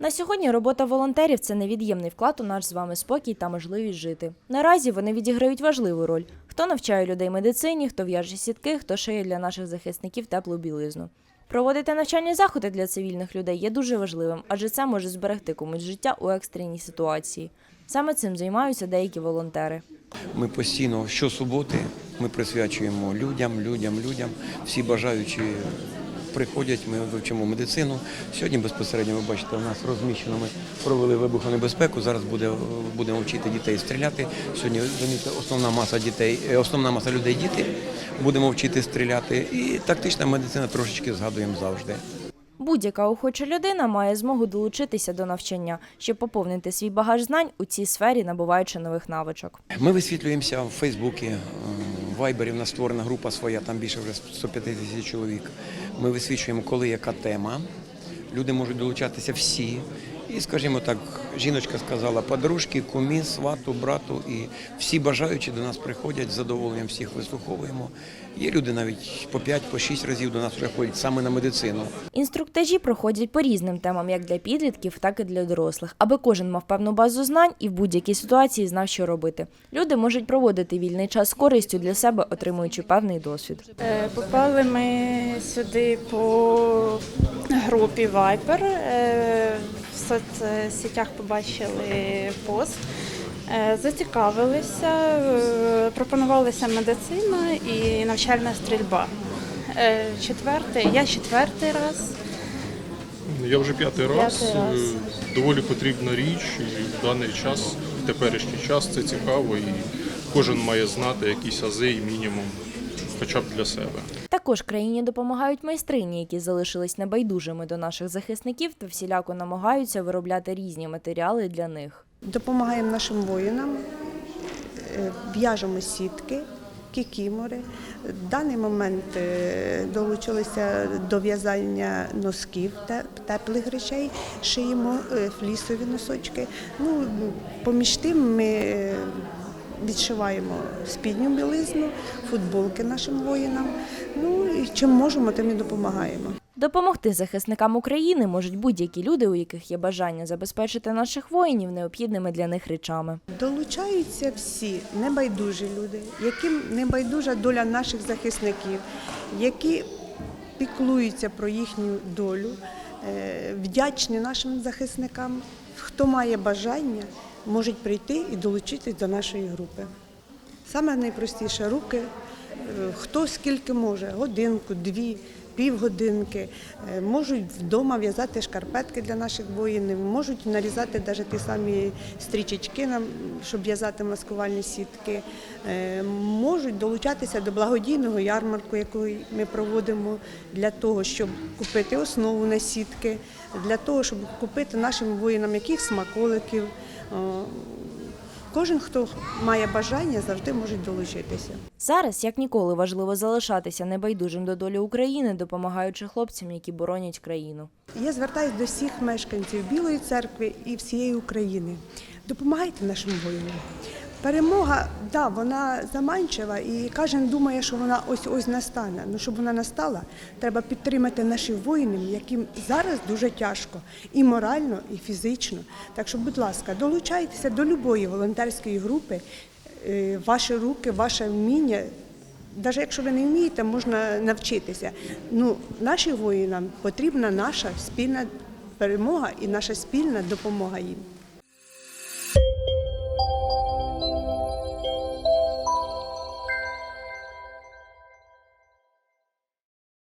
На сьогодні робота волонтерів це невід'ємний вклад у наш з вами спокій та можливість жити. Наразі вони відіграють важливу роль. Хто навчає людей медицині, хто в'яже сітки, хто шиє для наших захисників теплу білизну. Проводити навчальні заходи для цивільних людей є дуже важливим, адже це може зберегти комусь життя у екстреній ситуації. Саме цим займаються деякі волонтери. Ми постійно щосуботи ми присвячуємо людям, людям, людям. Всі бажаючі приходять, ми вивчимо медицину. Сьогодні безпосередньо ви бачите, у нас розміщено. Ми провели вибухонебезпеку. Зараз буде будемо вчити дітей стріляти. Сьогодні замітьте, основна маса дітей, е, основна маса людей діти. Будемо вчити стріляти. І тактична медицина трошечки згадуємо завжди. Будь-яка охоча людина має змогу долучитися до навчання, щоб поповнити свій багаж знань у цій сфері, набуваючи нових навичок. Ми висвітлюємося в Фейсбуці, е, в Вайбері. У нас створена група своя, там більше вже 150 тисяч чоловік. Ми висвічуємо, коли яка тема. Люди можуть долучатися всі. І, скажімо так, жіночка сказала подружки, кумі, свату, брату. І всі бажаючі до нас приходять з задоволенням всіх вислуховуємо. Є люди навіть по 5 по 6 разів до нас приходять саме на медицину. Інструктажі проходять по різним темам, як для підлітків, так і для дорослих, аби кожен мав певну базу знань і в будь-якій ситуації знав, що робити. Люди можуть проводити вільний час з користю для себе, отримуючи певний досвід. Е, Попали ми сюди по групі Viber. В соцсетях побачили пост, е, зацікавилися, е, пропонувалася медицина і навчальна стрільба. Е, Четвертий, я четвертий раз. Я вже п'ятий раз. Раз. Доволі потрібна річ і в даний час, в теперішній час це цікаво і кожен має знати якісь ази і мінімум, хоча б для себе. Також країні допомагають майстрині, які залишились небайдужими до наших захисників та всіляко намагаються виробляти різні матеріали для них. Допомагаємо нашим воїнам, е, в'яжемо сітки, кікімори. В даний момент е, долучилися до в'язання носків, те- теплих речей, шиємо е, флісові носочки. Ну, поміж тим ми відшиваємо спідню білизну, футболки нашим воїнам. Ну і чим можемо, тим і допомагаємо. Допомогти захисникам України можуть будь-які люди, у яких є бажання забезпечити наших воїнів необхідними для них речами. Долучаються всі небайдужі люди, яким небайдужа доля наших захисників, які піклуються про їхню долю, е, вдячні нашим захисникам. Хто має бажання, можуть прийти і долучитись до нашої групи. Саме найпростіше руки, е, хто скільки може, годинку, дві, півгодинки, Е, можуть вдома в'язати шкарпетки для наших воїнів, можуть нарізати навіть ті самі стрічечки, щоб в'язати маскувальні сітки, Е, можуть долучатися до благодійного ярмарку, який ми проводимо для того, щоб купити основу на сітки, для того, щоб купити нашим воїнам яких смаколиків. О, Кожен, хто має бажання, завжди може долучитися. Зараз, як ніколи, важливо залишатися небайдужим до долі України, допомагаючи хлопцям, які боронять країну. Я звертаюся до всіх мешканців Білої церкви і всієї України. Допомагайте нашим воїнам. Перемога, да, вона заманчива, і кожен думає, що вона ось ось настане. Ну щоб вона настала, треба підтримати наших воїнів, яким зараз дуже тяжко і морально, і фізично. Так що, будь ласка, долучайтеся до будь-якої волонтерської групи. Е, Ваші руки, ваше вміння навіть якщо ви не вмієте, можна навчитися. Ну, нашим воїнам потрібна наша спільна перемога і наша спільна допомога їм.